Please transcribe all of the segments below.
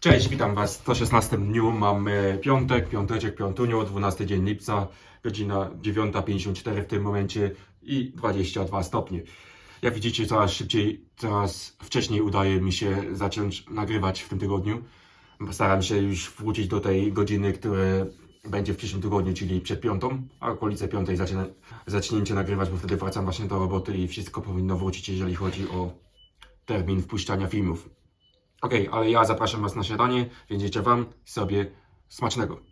Cześć, witam Was w 116 dniu. Mamy piątek, piąteczek, piątunio, 12 dzień lipca, godzina 9.54 w tym momencie i 22 stopnie. Jak widzicie, coraz szybciej, coraz wcześniej udaje mi się zacząć nagrywać w tym tygodniu. Staram się już wrócić do tej godziny, które będzie w przyszłym tygodniu, czyli przed piątą, a okolice piątej zacznę, zacznięcie nagrywać, bo wtedy wracam właśnie do roboty i wszystko powinno wrócić, jeżeli chodzi o termin wpuszczania filmów. Okej, ale ja zapraszam Was na śniadanie, więc życzę Wam sobie smacznego.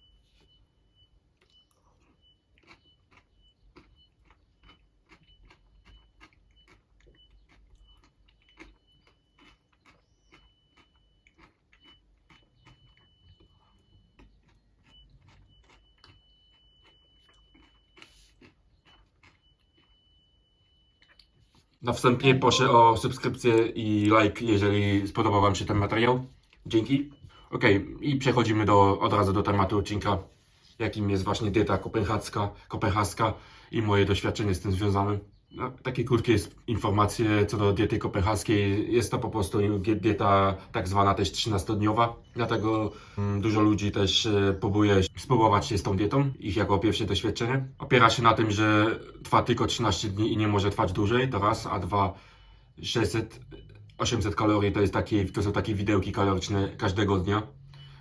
Na wstępie proszę o subskrypcję i like, jeżeli spodobał Wam się ten materiał. Dzięki. Ok, i przechodzimy do, od razu do tematu odcinka, jakim jest właśnie dieta kopenhaska, kopenhaska i moje doświadczenie z tym związane. No, takie krótkie informacje co do diety kopenhaskiej. Jest to po prostu dieta tak zwana też 13-dniowa, dlatego mm, dużo ludzi też e, próbuje spróbować się z tą dietą, ich jako pierwsze doświadczenie. Opiera się na tym, że trwa tylko 13 dni i nie może trwać dłużej, to raz, a dwa 600, 800 kalorii to, jest takie, to są takie widełki kaloryczne każdego dnia,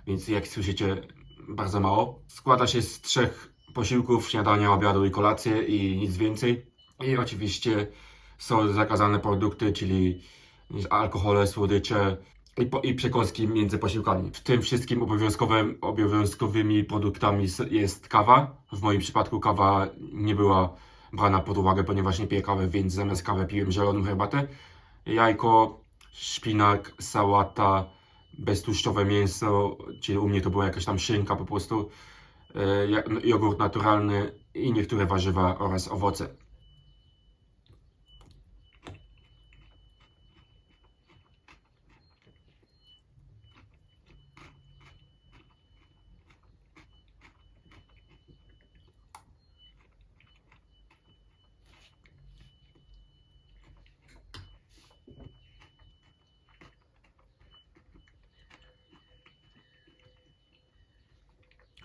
więc jak słyszycie, bardzo mało. Składa się z trzech posiłków, śniadania, obiadu i kolację i nic więcej. I oczywiście są zakazane produkty, czyli alkohole, słodycze i, po, i przekąski między posiłkami. W tym wszystkim obowiązkowym, obowiązkowymi produktami jest kawa. W moim przypadku kawa nie była brana pod uwagę, ponieważ nie piję kawy, więc zamiast kawy piłem zieloną herbatę. Jajko, szpinak, sałata, beztłuszczowe mięso, czyli u mnie to była jakaś tam szynka po prostu, e, jogurt naturalny i niektóre warzywa oraz owoce.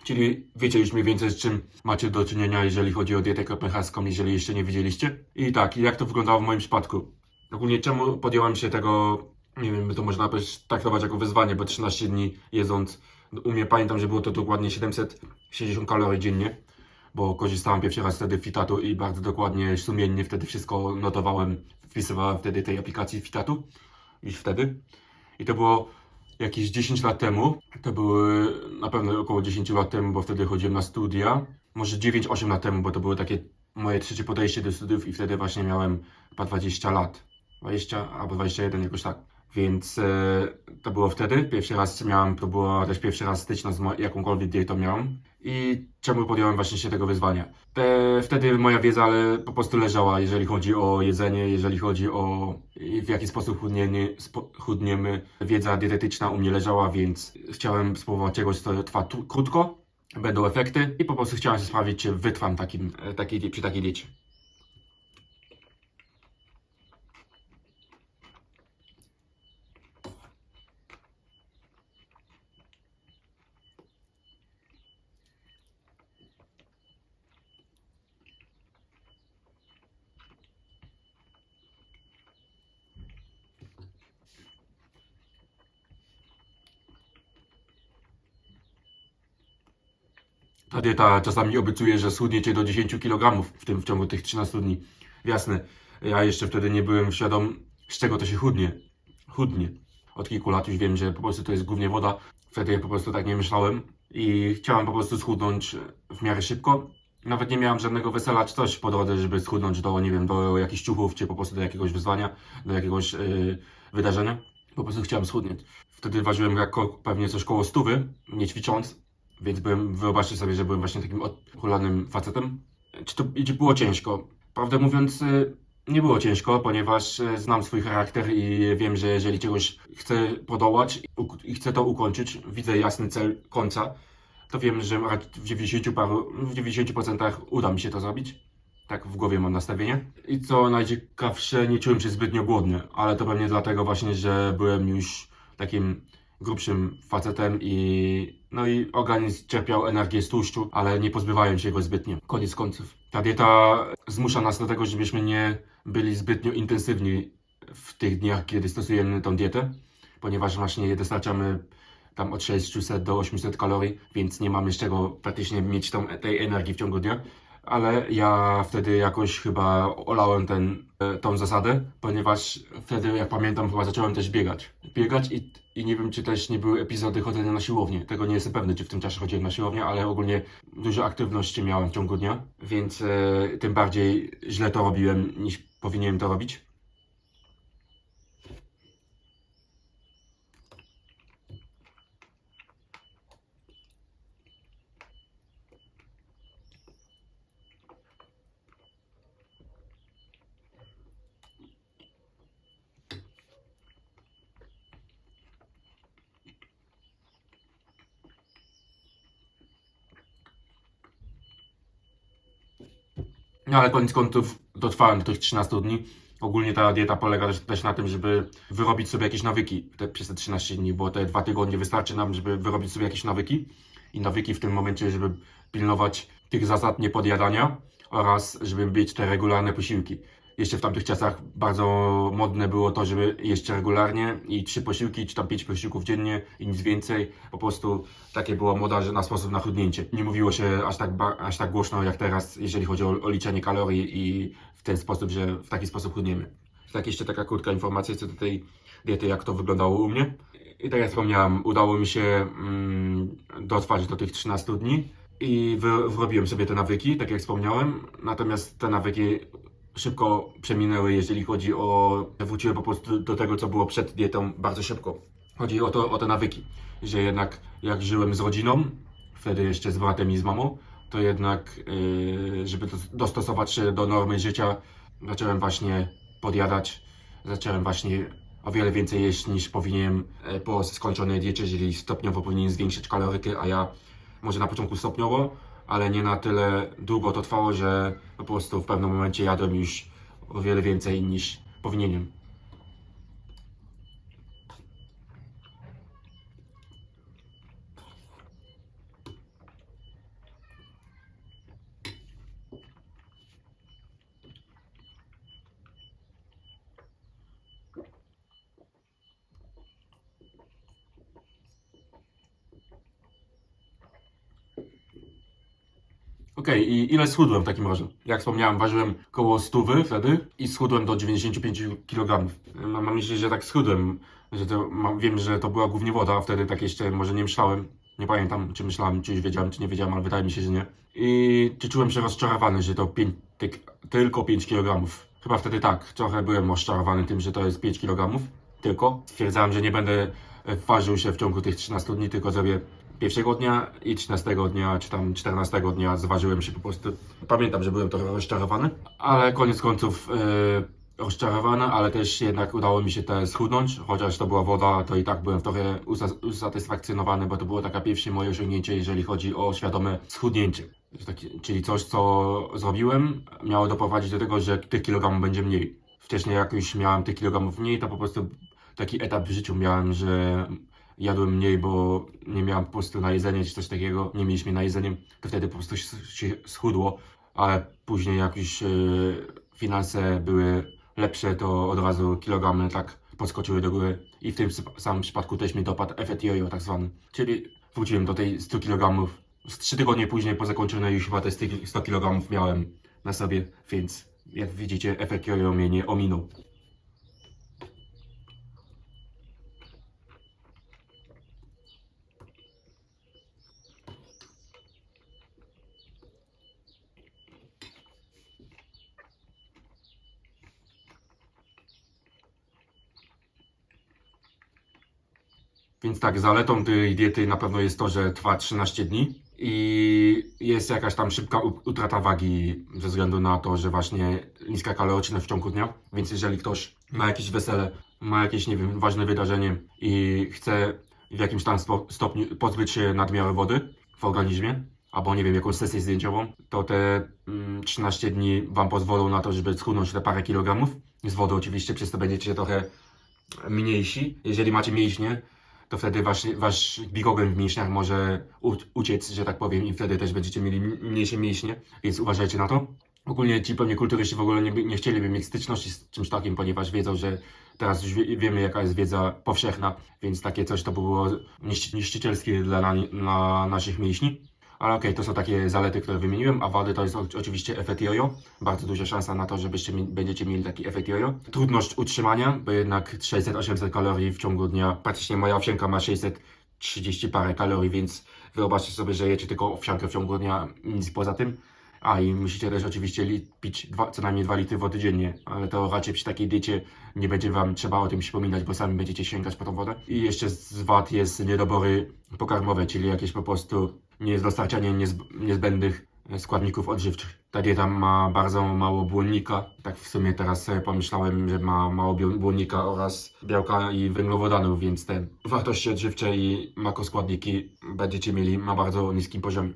Czyli wiecie już mniej więcej z czym macie do czynienia, jeżeli chodzi o dietę kopenhaską, jeżeli jeszcze nie widzieliście. I tak, jak to wyglądało w moim przypadku. Ogólnie czemu podjąłem się tego, nie wiem, to można traktować jako wyzwanie, bo 13 dni jedząc, u mnie pamiętam, że było to dokładnie 760 kalorii dziennie, bo korzystałem pierwszy raz wtedy Fitatu i bardzo dokładnie, sumiennie wtedy wszystko notowałem, wpisywałem wtedy tej aplikacji Fitatu, już wtedy. I to było jakieś 10 lat temu. To były na pewno około 10 lat temu, bo wtedy chodziłem na studia. Może 9-8 lat temu, bo to było takie moje trzecie podejście do studiów i wtedy właśnie miałem chyba 20 lat. 20 albo 21 jakoś tak. Więc e, to było wtedy. Pierwszy raz miałem, to było też pierwszy raz styczność z jakąkolwiek dietą miałem. I czemu podjąłem właśnie się tego wyzwania? Te, wtedy moja wiedza ale po prostu leżała, jeżeli chodzi o jedzenie, jeżeli chodzi o w jaki sposób chudniemy, chudniemy. Wiedza dietetyczna u mnie leżała, więc chciałem spróbować czegoś, co trwa tu, krótko, będą efekty i po prostu chciałem się sprawdzić, czy wytrwam takim, e, takiej, przy takiej diecie. Dieta czasami obiecuje, że schudniecie do 10 kg w tym w ciągu tych 13 dni. Jasne, ja jeszcze wtedy nie byłem świadom, z czego to się chudnie. Chudnie. Od kilku lat już wiem, że po prostu to jest głównie woda. Wtedy po prostu tak nie myślałem i chciałem po prostu schudnąć w miarę szybko. Nawet nie miałem żadnego wesela czy coś po drodze, żeby schudnąć do, nie wiem, do jakichś ciuchów, czy po prostu do jakiegoś wyzwania, do jakiegoś yy, wydarzenia. Po prostu chciałem schudnieć. Wtedy ważyłem jako pewnie coś koło stówy, nie ćwicząc, więc byłem, wyobraźcie sobie, że byłem właśnie takim odchulanym facetem. Czy to czy było ciężko? Prawdę mówiąc, y, nie było ciężko, ponieważ y, znam swój charakter i wiem, że jeżeli czegoś chcę podołać i chcę to ukończyć, widzę jasny cel końca, to wiem, że w 90 paru, w 90% uda mi się to zrobić. Tak w głowie mam nastawienie. I co najciekawsze, nie czułem się zbytnio głodny, ale to pewnie dlatego właśnie, że byłem już takim grubszym facetem i no i organizm czerpiał energię z tłuszczu, ale nie pozbywając się go zbytnio. Koniec końców. Ta dieta zmusza nas do tego, żebyśmy nie byli zbytnio intensywni w tych dniach, kiedy stosujemy tą dietę, ponieważ właśnie dostarczamy tam od 600 do 800 kalorii, więc nie mamy z czego praktycznie mieć tą, tej energii w ciągu dnia. Ale ja wtedy jakoś chyba olałem ten, e, tą zasadę, ponieważ wtedy, jak pamiętam, chyba zacząłem też biegać. Biegać i, i nie wiem, czy też nie były epizody chodzenia na siłownię. Tego nie jestem pewny, czy w tym czasie chodziłem na siłownię, ale ogólnie dużo aktywności miałem w ciągu dnia, więc e, tym bardziej źle to robiłem, niż powinienem to robić. No ale koniec końców dotrwałem do tych 13 dni. Ogólnie ta dieta polega też, też na tym, żeby wyrobić sobie jakieś nawyki te, przez te 13 dni, bo te dwa tygodnie wystarczy nam, żeby wyrobić sobie jakieś nawyki. I nawyki w tym momencie, żeby pilnować tych zasad niepodjadania oraz żeby mieć te regularne posiłki. Jeszcze w tamtych czasach bardzo modne było to, żeby jeść regularnie i trzy posiłki, czy tam pięć posiłków dziennie i nic więcej. Po prostu takie była moda, że na sposób na chudnięcie. Nie mówiło się aż tak, aż tak głośno jak teraz, jeżeli chodzi o, o liczenie kalorii i w ten sposób, że w taki sposób chudniemy. Tak jeszcze taka krótka informacja co do tej diety, jak to wyglądało u mnie. I tak jak wspomniałem, udało mi się mm, dotrwać do tych 13 dni i wy, wyrobiłem sobie te nawyki, tak jak wspomniałem. Natomiast te nawyki szybko przeminęły, jeżeli chodzi o. Wróciłem po prostu do tego, co było przed dietą bardzo szybko. Chodzi o, to, o te nawyki, że jednak jak żyłem z rodziną, wtedy jeszcze z bratem i z mamą, to jednak, yy, żeby dos- dostosować się do normy życia, zacząłem właśnie podjadać, zacząłem właśnie o wiele więcej jeść niż powinienem e, po skończonej diecie, jeżeli stopniowo powinien zwiększyć kalorykę, a ja może na początku stopniowo, ale nie na tyle długo to trwało, że po prostu w pewnym momencie jadłem już o wiele więcej niż powinienem. Okej, i ile schudłem w takim razie? Jak wspomniałem, ważyłem koło 100 wtedy i schudłem do 95 kg. Mam na myśli, że tak schudłem, że to, mam, wiem, że to była głównie woda, a wtedy tak jeszcze może nie myślałem. Nie pamiętam, czy myślałem, czy już wiedziałem, czy nie wiedziałem, ale wydaje mi się, że nie. I czy czułem się rozczarowany, że to tyk, tylko 5 kg. Chyba wtedy tak, trochę byłem rozczarowany tym, że to jest 5 kg. Tylko stwierdzałem, że nie będę ważył się w ciągu tych 13 dni, tylko zrobię pierwszego dnia i 13 dnia, czy tam 14 dnia zważyłem się po prostu. Pamiętam, że byłem trochę rozczarowany, ale koniec końców yy, rozczarowany, ale też jednak udało mi się te schudnąć, chociaż to była woda, to i tak byłem trochę usa- usatysfakcjonowany, bo to było takie pierwsze moje osiągnięcie, jeżeli chodzi o świadome schudnięcie. Czyli coś, co zrobiłem, miało doprowadzić do tego, że tych kilogramów będzie mniej. Wcześniej jak już miałem tych kilogramów mniej, to po prostu taki etap w życiu miałem, że jadłem mniej, bo nie miałem po prostu na jedzenie czy coś takiego, nie mieliśmy na jedzenie, to wtedy po prostu się schudło, ale później jak już e, finanse były lepsze, to od razu kilogramy tak podskoczyły do góry i w tym samym przypadku też mi dopadł efekt jojo tak zwany, czyli wróciłem do tej 100 kg. Z 3 tygodnie później po zakończonej już chyba te 100 kg miałem na sobie, więc jak widzicie efekt jojo mnie nie ominął. Więc tak, zaletą tej diety na pewno jest to, że trwa 13 dni i jest jakaś tam szybka utrata wagi ze względu na to, że właśnie niska kaloryczność w ciągu dnia. Więc jeżeli ktoś ma jakieś wesele, ma jakieś, nie wiem, ważne wydarzenie i chce w jakimś tam stopniu pozbyć się nadmiaru wody w organizmie, albo nie wiem, jakąś sesję zdjęciową, to te mm, 13 dni Wam pozwolą na to, żeby schudnąć te parę kilogramów. Z wody oczywiście, przez to będziecie trochę mniejsi. Jeżeli macie mięśnie, to wtedy wasz, wasz glikogen w mięśniach może uciec, że tak powiem, i wtedy też będziecie mieli mniejsze mięśnie, więc uważajcie na to. Ogólnie ci pewnie kulturyści w ogóle nie, nie chcieliby mieć styczności z czymś takim, ponieważ wiedzą, że teraz już wie, wiemy, jaka jest wiedza powszechna, więc takie coś to by było niszczy, niszczycielskie dla, na, dla naszych mięśni. Ale okej, to są takie zalety, które wymieniłem, a wady to jest oczywiście efekt jojo. Bardzo duża szansa na to, mi, będziecie mieli taki efekt jojo. Trudność utrzymania, bo jednak 600-800 kalorii w ciągu dnia. Praktycznie moja owsianka ma 630 parę kalorii, więc wyobraźcie sobie, że jecie tylko owsiankę w ciągu dnia, nic poza tym. A i musicie też oczywiście pić dwa, co najmniej 2 litry wody dziennie, ale to raczej przy takiej diecie nie będzie Wam trzeba o tym przypominać, bo sami będziecie sięgać po tą wodę. I jeszcze z wad jest niedobory pokarmowe, czyli jakieś po prostu niedostarczanie niezb niezbędnych składników odżywczych. Ta dieta ma bardzo mało błonnika. Tak w sumie teraz sobie pomyślałem, że ma mało błonnika oraz białka i węglowodanów, więc te wartości odżywcze i makroskładniki będziecie mieli na bardzo niskim poziomie.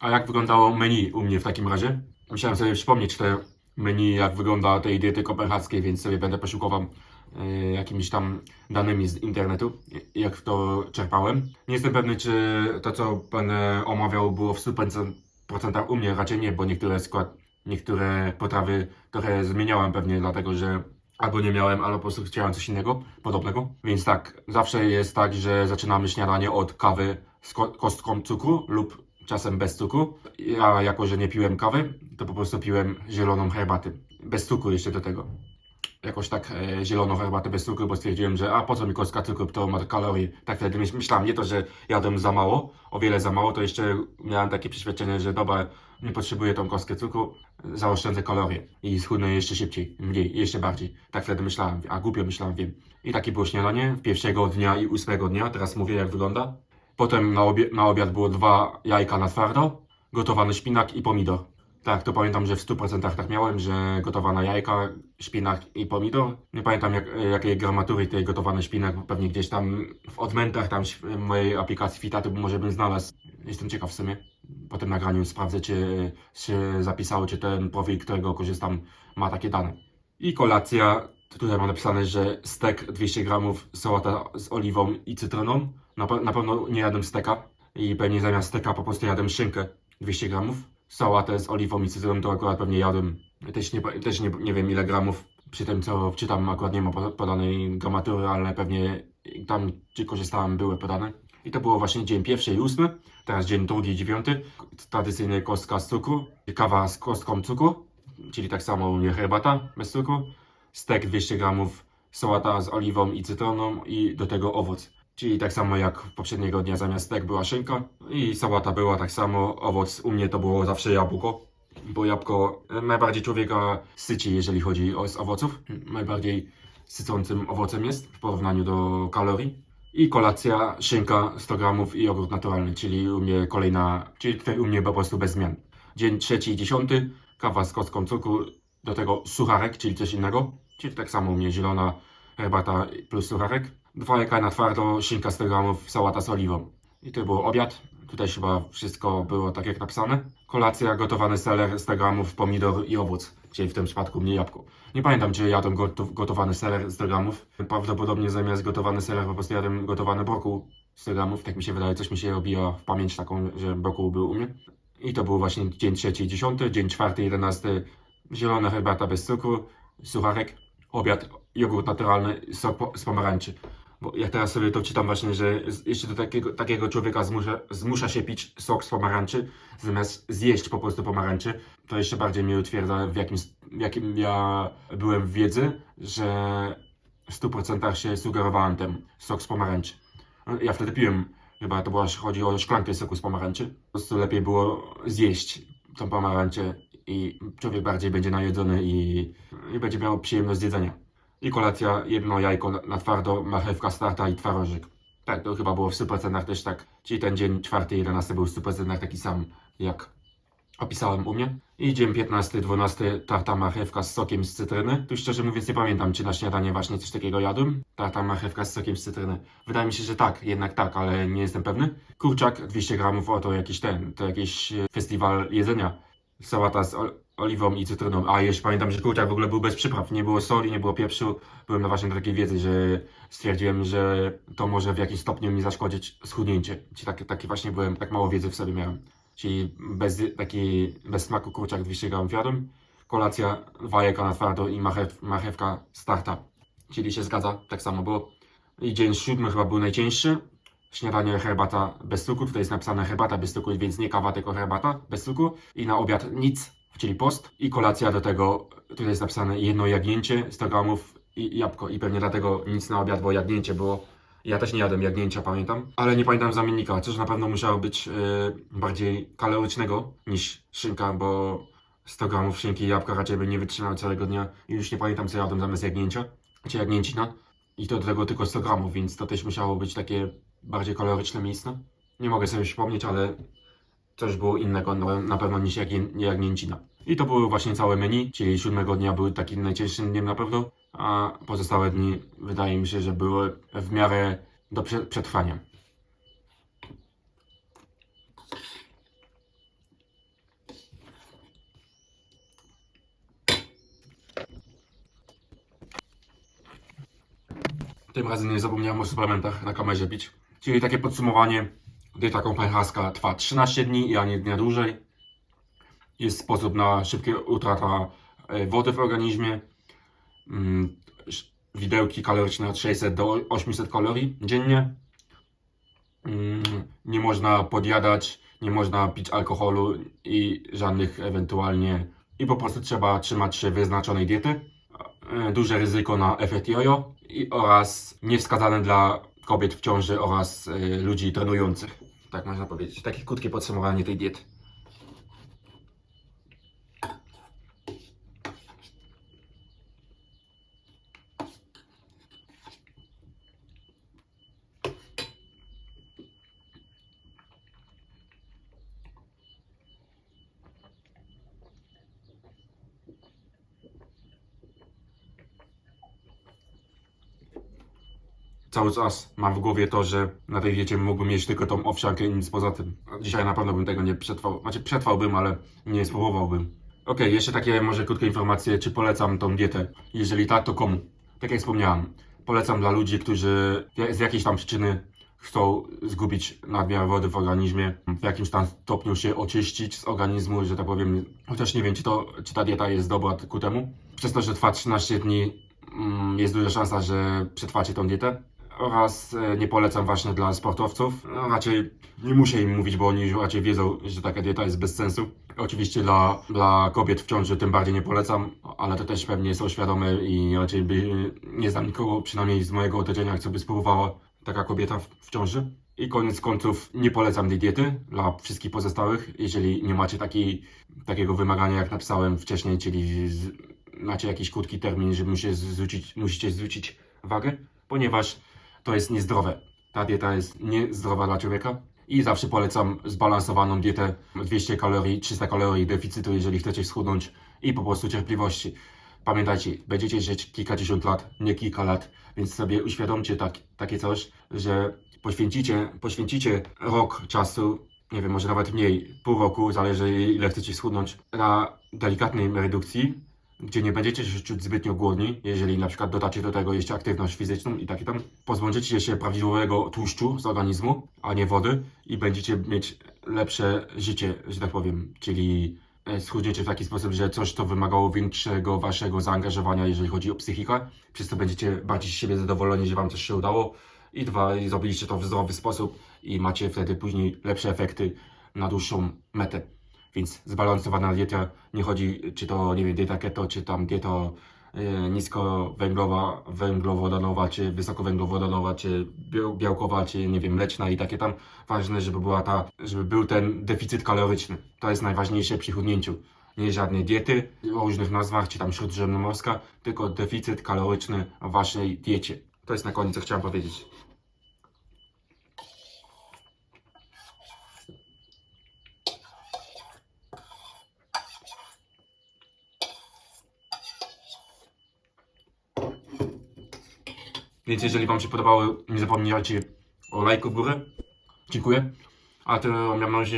A jak wyglądało menu u mnie w takim razie? Musiałem sobie przypomnieć te menu, jak wygląda tej diety kopenhaskiej, więc sobie będę poszukował e, jakimiś tam danymi z internetu, jak to czerpałem. Nie jestem pewny, czy to, co będę omawiał, było w 100% u mnie, raczej nie, bo niektóre skład, niektóre potrawy trochę zmieniałem pewnie, dlatego że albo nie miałem, albo po prostu chciałem coś innego, podobnego. Więc tak, zawsze jest tak, że zaczynamy śniadanie od kawy z ko- kostką cukru lub czasem bez cukru. Ja, jako że nie piłem kawy, to po prostu piłem zieloną herbatę. Bez cukru jeszcze do tego. Jakoś tak e, zieloną herbatę bez cukru, bo stwierdziłem, że a po co mi kostka cukru, to ma kalorii. Tak wtedy myśl, myślałem, nie to, że jadłem za mało, o wiele za mało, to jeszcze miałem takie przeświadczenie, że dobra, nie potrzebuję tą kostkę cukru, zaoszczędzę kalorie i schudnę jeszcze szybciej, mniej, jeszcze bardziej. Tak wtedy myślałem, a głupio myślałem, wiem. I takie było śniadanie pierwszego dnia i ósmego dnia, teraz mówię jak wygląda. Potem na, obie, na obiad było dwa jajka na twardo, gotowany szpinak i pomidor. Tak, to pamiętam, że w 100% tak miałem, że gotowane jajka, szpinak i pomidor. Nie pamiętam jak, jakiej gramatury tej gotowany szpinak, pewnie gdzieś tam w odmętach tam mojej aplikacji Fitaty może bym znalazł. Jestem ciekaw w sumie. Po tym nagraniu sprawdzę, czy się zapisało, czy ten profil, którego korzystam, ma takie dane. I kolacja, tutaj mam napisane, że stek 200 gramów, sałata z oliwą i cytryną. Na, pe- na pewno nie jadłem steka i pewnie zamiast steka po prostu jadłem szynkę 200 gramów. Sałatę z oliwą i cytryną to akurat pewnie jadłem. Też nie, też nie, nie wiem ile gramów. Przy tym co czytam akurat nie ma poda- podanej gramatury, ale pewnie tam gdzie korzystałem były podane. I to było właśnie dzień pierwszy i ósmy. Teraz dzień drugi i dziewiąty. Tradycyjnie kostka z cukru, kawa z kostką cukru, czyli tak samo u mnie herbata bez cukru. Stek 200 gramów, sałata z oliwą i cytryną i do tego owoc. Czyli tak samo jak poprzedniego dnia zamiast stek była szynka i sałata była tak samo, owoc u mnie to było zawsze jabłko, bo jabłko e, najbardziej człowieka syci, jeżeli chodzi o z owoców. Najbardziej sycącym owocem jest w porównaniu do kalorii. I kolacja, szynka 100 gramów i jogurt naturalny, czyli u mnie kolejna, czyli tutaj u mnie po prostu bez zmian. Dzień trzeci i dziesiąty, kawa z kostką cukru, do tego sucharek, czyli coś innego, czyli tak samo u mnie zielona herbata plus sucharek. Dwa jajka na twardo, szynka 100 gramów, sałata z oliwą. I to był obiad. Tutaj chyba wszystko było tak jak napisane. Kolacja, gotowany seler, 100 gramów, pomidor i owoc, czyli w tym przypadku mnie jabłko. Nie pamiętam, czy jadłem gotow, gotowany seler 100 gramów. Prawdopodobnie zamiast gotowany seler po prostu jadłem gotowany brokuł 100 gramów. Tak mi się wydaje, coś mi się obija w pamięć taką, że brokuł był u mnie. I to był właśnie dzień trzeci dziesiąty, dzień czwarty, jedenasty, zielona herbata bez cukru, sucharek, obiad, jogurt naturalny, z pomarańczy. Bo ja teraz sobie to czytam właśnie, że jeszcze do takiego, takiego człowieka zmusza, zmusza się pić sok z pomarańczy, zamiast zjeść po prostu pomarańczy. To jeszcze bardziej mnie utwierdza w jakim, w jakim ja byłem w wiedzy, że w 100% się sugerowałem tym sok z pomarańczy. Ja wtedy piłem, chyba to była, chodzi o szklankę soku z pomarańczy. Po prostu lepiej było zjeść tą pomarańczę i człowiek bardziej będzie najedzony i, i będzie miał przyjemność z jedzenia. I kolacja, jedno jajko na, twardo, marchewka starta i twarożyk. Tak, to chyba było w 100% też tak. Czyli ten dzień czwarty, 11 był w 100% taki sam jak opisałem u mnie. I dzień 15-12 tarta marchewka z sokiem z cytryny. Tu szczerze mówiąc nie pamiętam, czy na śniadanie właśnie coś takiego jadłem. Tarta marchewka z sokiem z cytryny. Wydaje mi się, że tak, jednak tak, ale nie jestem pewny. Kurczak 200 gramów, o to jakiś ten, to jakiś e, festiwal jedzenia. Sałata z oliwą i cytryną. A jeszcze pamiętam, że kurczak w ogóle był bez przypraw. Nie było soli, nie było pieprzu. Byłem na do takiej wiedzy, że stwierdziłem, że to może w jakimś stopniu mi zaszkodzić schudnięcie. Czyli taki, właśnie byłem, tak mało wiedzy w sobie miałem. Czyli bez, taki, bez smaku kurczak 200 gramów jadłem. Kolacja, wajeka na twardo i marchew, marchewka starta. Czyli się zgadza, tak samo było. I dzień siódmy chyba był najcięższy. Śniadanie, herbata bez cukru. Tutaj jest napisane herbata bez cukru, więc nie kawa, tylko herbata bez cukru. I na obiad nic, czyli post. I kolacja do tego, tutaj jest napisane jedno jagnięcie, 100 gramów i jabłko. I pewnie dlatego nic na obiad, bo jagnięcie było. Ja też nie jadłem jagnięcia, pamiętam. Ale nie pamiętam zamiennika. Coś na pewno musiało być e, bardziej kalorycznego niż szynka, bo 100 gramów szynki i jabłka raczej by nie wytrzymał całego dnia. I już nie pamiętam, co jadłem zamiast jagnięcia. Czy jagnięcina. I to do tego tylko 100 gramów, więc to też musiało być takie bardziej kaloryczne miejsce. Nie mogę sobie przypomnieć, ale coś było innego na, pewno niż jagnię, jagnięcina. I to były właśnie całe menu, czyli siódmego dnia był takim najcięższym dniem na pewno, a pozostałe dni wydaje mi się, że były w miarę do prze, przetrwania. Tym razem nie zapomniałem o suplementach na kamerze pić. Czyli takie podsumowanie. Dieta kompensaska trwa 13 dni, a nie dnia dłużej. Jest sposób na szybkie utrata e, wody w organizmie. Mm, Widełki kaloryczne od 600 do 800 kalorii dziennie. Mm, Nie można podjadać, nie można pić alkoholu i żadnych ewentualnie. I po prostu trzeba trzymać się wyznaczonej diety. E, Duże ryzyko na efekt jojo oraz niewskazane dla kobiet w ciąży oraz e, ludzi trenujących. Tak można powiedzieć. Takie krótkie podsumowanie tej diety. Cały czas mam w głowie to, że na tej diecie mógłbym mieć tylko tą owsiankę i nic poza tym. Dzisiaj na pewno bym tego nie przetrwał. Znaczy przetrwałbym, ale nie spróbowałbym. Okej, jeszcze takie może krótkie informacje, czy polecam tą dietę? Jeżeli tak, to komu? Tak jak wspomniałem, polecam dla ludzi, którzy z jakiejś tam przyczyny chcą zgubić nadmiar wody w organizmie, w jakimś tam stopniu się oczyścić z organizmu, że tak powiem, chociaż nie wiem, czy, to, czy ta dieta jest dobra ku temu. Przez to, że trwa 13 dni, mm, jest duża szansa, że przetrwacie tą dietę. Oraz e, nie polecam właśnie dla sportowców. No, raczej nie muszę im mówić, bo oni raczej wiedzą, że taka dieta jest bez sensu. Oczywiście dla, dla kobiet w ciąży tym bardziej nie polecam, ale to też pewnie są świadome i raczej by nie znam nikogo, przynajmniej z mojego otoczenia, co by spróbowała taka kobieta w, w ciąży. I koniec końców nie polecam tej diety dla wszystkich pozostałych, jeżeli nie macie takiej, takiego wymagania, jak napisałem wcześniej, czyli z, macie jakiś krótki termin, że musicie zwrócić, musicie zwrócić wagę, ponieważ to jest niezdrowe. Ta dieta jest niezdrowa dla człowieka i zawsze polecam zbalansowaną dietę 200 kalorii, 300 kalorii deficytu, jeżeli chcecie schudnąć i po prostu cierpliwości. Pamiętajcie, będziecie żyć kilkadziesiąt lat, nie kilka lat, więc sobie uświadomcie tak, takie coś, że poświęcicie, poświęcicie rok czasu, nie wiem, może nawet mniej, pół roku, zależy ile chcecie schudnąć, na delikatnej redukcji, gdzie nie będziecie się czuć zbytnio głodni, jeżeli na przykład dodacie do tego jeszcze aktywność fizyczną i takie tam. Pozbędziecie się prawdziwego tłuszczu z organizmu, a nie wody i będziecie mieć lepsze życie, że tak powiem, czyli e, schudniecie w taki sposób, że coś to wymagało większego waszego zaangażowania, jeżeli chodzi o psychikę, przez to będziecie bardziej z siebie zadowoleni, że wam coś się udało i dwa, zrobiliście to w zdrowy sposób i macie wtedy później lepsze efekty na dłuższą metę. Więc zbalansowana dieta, nie chodzi czy to, nie wiem, dieta keto, czy tam dieta y, niskowęglowa, węglowodanowa, czy wysokowęglowodanowa, czy biał- białkowa, czy nie wiem, mleczna i takie tam. Ważne, żeby była ta, żeby był ten deficyt kaloryczny. To jest najważniejsze przy chudnięciu. Nie żadne diety o różnych nazwach, czy tam śródziemnomorska, tylko deficyt kaloryczny w waszej diecie. To jest na koniec, co chciałem powiedzieć. Więc jeżeli Wam się podobało, nie zapomnijcie o lajku w górę. Dziękuję. A to miałem na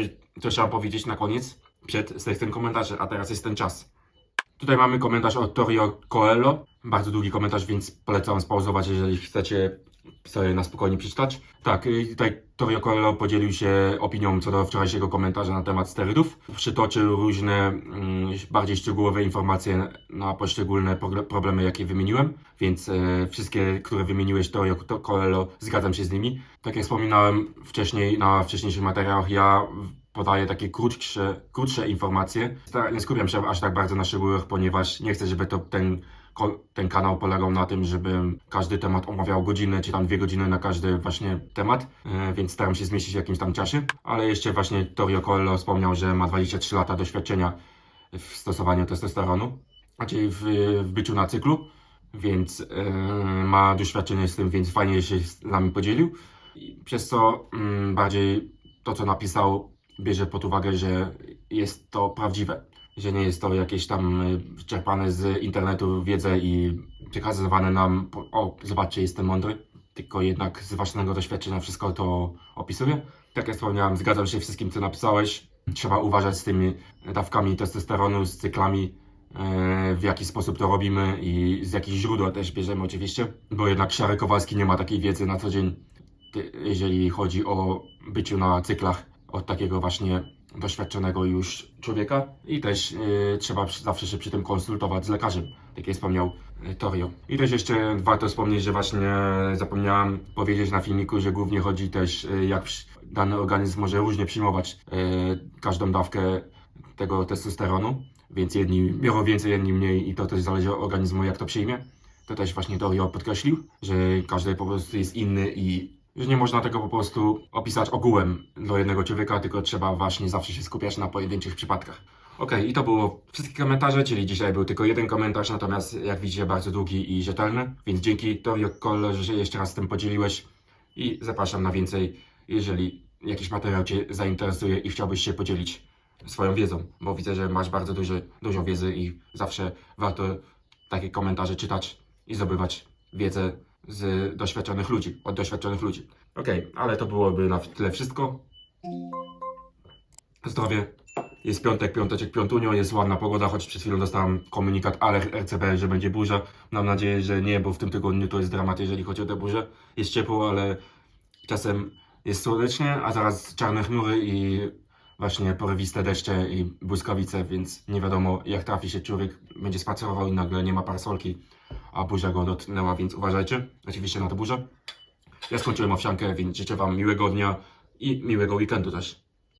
to trzeba powiedzieć na koniec, przed tekstem komentarzy, a teraz jest ten czas. Tutaj mamy komentarz od Torio Coelho. Bardzo długi komentarz, więc polecam spauzować, jeżeli chcecie sobie na spokojnie przeczytać. Tak, tutaj Torio Coelho podzielił się opinią co do wczorajszego komentarza na temat sterydów. Przytoczył różne mm, bardziej szczegółowe informacje na poszczególne problemy, jakie wymieniłem, więc e, wszystkie, które wymieniłeś Torio Coelho, zgadzam się z nimi. Tak jak wspominałem wcześniej na wcześniejszych materiałach, ja podaję takie krótsze, krótsze informacje. Nie skupiam się aż tak bardzo na szczegółach, ponieważ nie chcę, żeby to ten, ten kanał polegał na tym, żebym każdy temat omawiał godzinę, czy tam dwie godziny na każdy właśnie temat, e, więc staram się zmieścić w jakimś tam czasie. Ale jeszcze właśnie Torio Coelho wspomniał, że ma 23 lata doświadczenia w stosowaniu testosteronu, znaczy w, w byciu na cyklu, więc e, ma doświadczenie z tym, więc fajnie się z nami podzielił. I przez co mm, bardziej to, co napisał, bierze pod uwagę, że jest to prawdziwe, że nie jest to jakieś tam y, czerpane z internetu wiedzę i przekazywane nam, o, zobaczcie, jestem mądry, tylko jednak z własnego doświadczenia wszystko to opisuję. Tak jak wspomniałem, zgadzam się wszystkim, co napisałeś. Trzeba uważać z tymi dawkami testosteronu, z cyklami, e, w jaki sposób to robimy i z jakich źródeł też bierzemy oczywiście, bo jednak Szary Kowalski nie ma takiej wiedzy na co dzień, jeżeli chodzi o byciu na cyklach od takiego właśnie doświadczonego już człowieka i też y, trzeba zawsze się przy tym konsultować z lekarzem, tak jak wspomniał y, Torio. I też jeszcze warto wspomnieć, że właśnie zapomniałem powiedzieć na filmiku, że głównie chodzi też y, jak dany organizm może różnie przyjmować y, każdą dawkę tego testosteronu, więc jedni biorą więcej, jedni mniej i to też zależy od organizmu jak to przyjmie. To też właśnie Torio podkreślił, że każdy po prostu jest inny i że nie można tego po prostu opisać ogółem do jednego człowieka, tylko trzeba właśnie zawsze się skupiać na pojedynczych przypadkach. Okej, i to było wszystkie komentarze, czyli dzisiaj był tylko jeden komentarz, natomiast jak widzicie bardzo długi i rzetelny, więc dzięki Torio Kolle, że jeszcze raz z tym podzieliłeś i zapraszam na więcej, jeżeli jakiś materiał Cię zainteresuje i chciałbyś się podzielić swoją wiedzą, bo widzę, że masz bardzo duży, dużo wiedzy i zawsze warto takie komentarze czytać i zdobywać wiedzę z doświadczonych ludzi, od doświadczonych ludzi. Okej, ale to byłoby na tyle wszystko. Zdrowie. Jest piątek, piąteczek, piątunio, jest ładna pogoda, choć przed chwilą dostałem komunikat alert RCB, że będzie burza. Mam nadzieję, że nie, bo w tym tygodniu to jest dramat, jeżeli chodzi o te burze. Jest ciepło, ale czasem jest słonecznie, a zaraz czarne chmury i właśnie porywiste deszcze i błyskawice, więc nie wiadomo jak trafi się człowiek, będzie spacerował i nagle nie ma parasolki, a burza go dotknęła, więc uważajcie oczywiście na tę burzę. Ja skończyłem owsiankę, więc życzę Wam miłego dnia i miłego weekendu też.